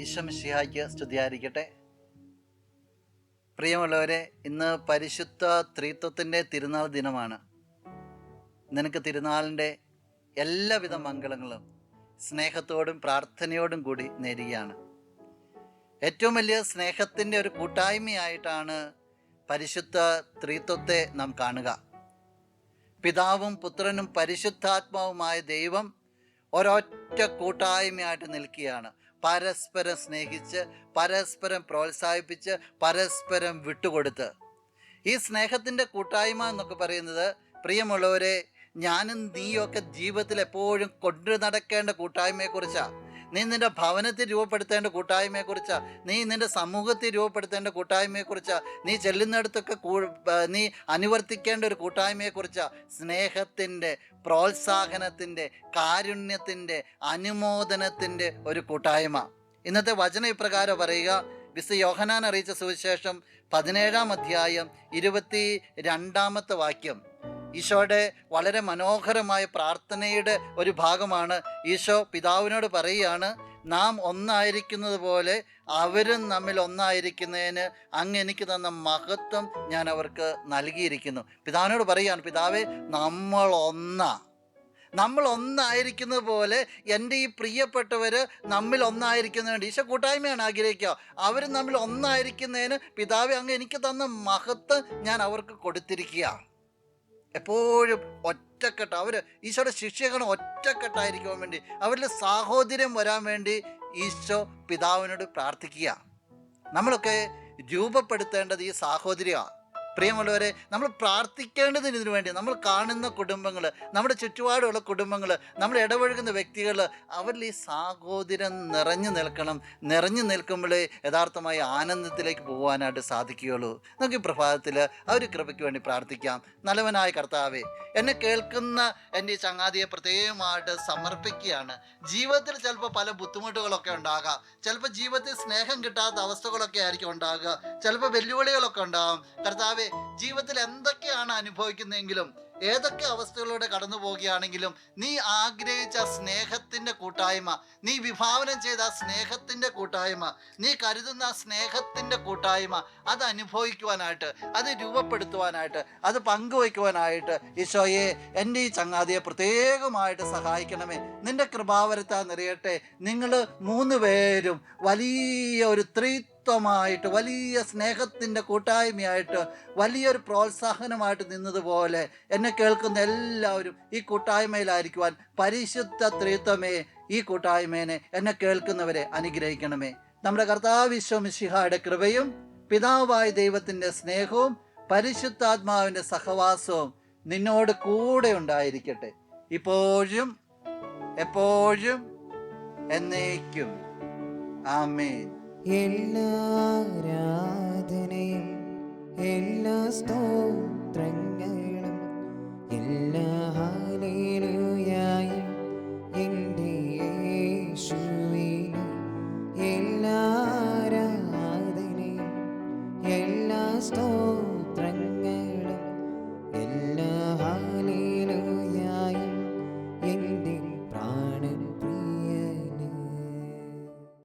ഈശ്വമിഷിഹായ്ക്ക് സ്തുതിയായിരിക്കട്ടെ. പ്രിയമുള്ളവരെ ഇന്ന് പരിശുദ്ധ ത്രിത്വത്തിന്റെ തിരുനാൾ ദിനമാണ്. നിനക്ക് തിരുനാളിന്റെ എല്ലാവിധ മംഗളങ്ങളും സ്നേഹത്തോടും പ്രാർത്ഥനയോടും കൂടി നേരുകയാണ്. ഏറ്റവും വലിയ സ്നേഹത്തിന്റെ ഒരു കൂട്ടായ്മയായിട്ടാണ് പരിശുദ്ധ ത്രിത്വത്തെ നാം കാണുക. പിതാവും പുത്രനും പരിശുദ്ധാത്മാവുമായ ദൈവം ഒരൊറ്റ കൂട്ടായ്മയായിട്ട് നിൽക്കുകയാണ്. പരസ്പരം സ്നേഹിച്ച് പരസ്പരം പ്രോത്സാഹിപ്പിച്ച് പരസ്പരം വിട്ടുകൊടുത്ത്. ഈ സ്നേഹത്തിന്റെ കൂട്ടായ്മ എന്നൊക്കെ പറയുന്നത് പ്രിയമുള്ളവരെ ഞാനും നീയൊക്കെ ജീവിതത്തിൽ എപ്പോഴും കൊണ്ടു നടക്കേണ്ട കൂട്ടായ്മയെക്കുറിച്ചാണ് നീ നിന്റെ ഭവനത്തിൽ രൂപപ്പെടുത്തേണ്ട കൂട്ടായ്മയെക്കുറിച്ചാണ് നീ നിന്റെ സമൂഹത്തിൽ രൂപപ്പെടുത്തേണ്ട കൂട്ടായ്മയെക്കുറിച്ചാണ് നീ ചെല്ലുന്നിടത്തൊക്കെ നീ അനുവർത്തിക്കേണ്ട ഒരു കൂട്ടായ്മയെക്കുറിച്ചാണ് സ്നേഹത്തിന്റെ പ്രോത്സാഹനത്തിന്റെ കാരുണ്യത്തിന്റെ അനുമോദനത്തിന്റെ ഒരു കൂട്ടായ്മ. ഇന്നത്തെ വചന ഇപ്രകാരം പറയുക. വിശുദ്ധ യോഹനാൻ അറിയിച്ച സുവിശേഷം പതിനേഴാം അധ്യായം ഇരുപത്തി രണ്ടാമത്തെ വാക്യം. ഈശോയുടെ വളരെ മനോഹരമായ പ്രാർത്ഥനയുടെ ഒരു ഭാഗമാണ് ഈശോ പിതാവിനോട് പറയുകയാണ് നാം ഒന്നായിരിക്കുന്നത് പോലെ അവരും നമ്മിൽ ഒന്നായിരിക്കുന്നതിന് അങ്ങ് എനിക്ക് തന്ന മഹത്വം ഞാൻ അവർക്ക് നൽകിയിരിക്കുന്നു. പിതാവിനോട് പറയുകയാണ് പിതാവേ നമ്മൾ ഒന്നാ. നമ്മൾ ഒന്നായിരിക്കുന്നത് പോലെ എന്റെ ഈ പ്രിയപ്പെട്ടവർ നമ്മിൽ ഒന്നായിരിക്കുന്നതുകൊണ്ട് ഈശോ കൂട്ടായ്മയാണ് ആഗ്രഹിക്കുക. അവർ നമ്മിൽ ഒന്നായിരിക്കുന്നതിന് പിതാവെ അങ്ങ് എനിക്ക് തന്ന മഹത്വം ഞാൻ അവർക്ക് കൊടുത്തിരിക്കുക എപ്പോഴും ഒറ്റക്കെട്ട്. അവർ ഈശോയുടെ ശിക്ഷകൾ ഒറ്റക്കെട്ടായിരിക്കുവാൻ വേണ്ടി അവരിൽ സാഹോദര്യം വരാൻ വേണ്ടി ഈശോ പിതാവിനോട് പ്രാർത്ഥിക്കുക നമ്മളൊക്കെ രൂപപ്പെടുത്തേണ്ടത് ഈ സാഹോദര്യമാണ്. പ്രിയമുള്ളവരെ നമ്മൾ പ്രാർത്ഥിക്കേണ്ടതിന് ഇതിനു വേണ്ടി നമ്മൾ കാണുന്ന കുടുംബങ്ങൾ നമ്മുടെ ചുറ്റുപാടുള്ള കുടുംബങ്ങൾ നമ്മൾ ഇടപഴകുന്ന വ്യക്തികൾ അവരിൽ ഈ സാഹോദര്യം നിറഞ്ഞു നിൽക്കണം. നിറഞ്ഞു നിൽക്കുമ്പോഴേ യഥാർത്ഥമായി ആനന്ദത്തിലേക്ക് പോകാനായിട്ട് സാധിക്കുകയുള്ളൂ. നമുക്ക് ഈ പ്രഭാതത്തിൽ ആ ഒരു കൃപയ്ക്ക് വേണ്ടി പ്രാർത്ഥിക്കാം. നല്ലവനായ കർത്താവേ എന്നെ കേൾക്കുന്ന എന്റെ ഈ ചങ്ങാതിയെ പ്രത്യേകമായിട്ട് സമർപ്പിക്കുകയാണ്. ജീവിതത്തിൽ ചിലപ്പോൾ പല ബുദ്ധിമുട്ടുകളൊക്കെ ഉണ്ടാകാം. ചിലപ്പോൾ ജീവിതത്തിൽ സ്നേഹം കിട്ടാത്ത അവസ്ഥകളൊക്കെ ആയിരിക്കും ഉണ്ടാകുക. ചിലപ്പോൾ വെല്ലുവിളികളൊക്കെ ഉണ്ടാകും കർത്താവെ ജീവിതത്തിൽ എന്തൊക്കെയാണ് അനുഭവിക്കുന്നതെങ്കിലും ഏതൊക്കെ അവസ്ഥകളിലൂടെ കടന്നു പോവുകയാണെങ്കിലും നീ ആഗ്രഹിച്ച സ്നേഹത്തിന്റെ കൂട്ടായ്മ നീ വിഭാവനം ചെയ്ത സ്നേഹത്തിന്റെ കൂട്ടായ്മ നീ കരുതുന്ന സ്നേഹത്തിന്റെ കൂട്ടായ്മ അത് അനുഭവിക്കുവാനായിട്ട് അത് രൂപപ്പെടുത്തുവാനായിട്ട് അത് പങ്കുവയ്ക്കുവാനായിട്ട് ഈശോയെ എന്റെ ഈ ചങ്ങാതിയെ പ്രത്യേകമായിട്ട് സഹായിക്കണമേ. നിന്റെ കൃപാവരത്താ നിറയട്ടെ. നിങ്ങൾ മൂന്ന് പേരും വലിയ ഒരു ത്രീ ത്വമായിട്ട് വലിയ സ്നേഹത്തിന്റെ കൂട്ടായ്മയായിട്ട് വലിയൊരു പ്രോത്സാഹനമായിട്ട് നിന്നതുപോലെ എന്നെ കേൾക്കുന്ന എല്ലാവരും ഈ കൂട്ടായ്മയിലായിരിക്കുവാൻ പരിശുദ്ധ ത്രിത്വമേ ഈ കൂട്ടായ്മേനെ എന്നെ കേൾക്കുന്നവരെ അനുഗ്രഹിക്കണമേ. നമ്മുടെ കർത്താവ് വിശ്വമിശിഹായുടെ കൃപയും പിതാവായ ദൈവത്തിന്റെ സ്നേഹവും പരിശുദ്ധാത്മാവിന്റെ സഹവാസവും നിന്നോട് കൂടെ ഉണ്ടായിരിക്കട്ടെ. ഇപ്പോഴും എപ്പോഴും എന്നേക്കും. ആമേൻ. എല്ലാ ആരാധനയും എല്ലാ സ്തോത്രങ്ങളും എല്ലാ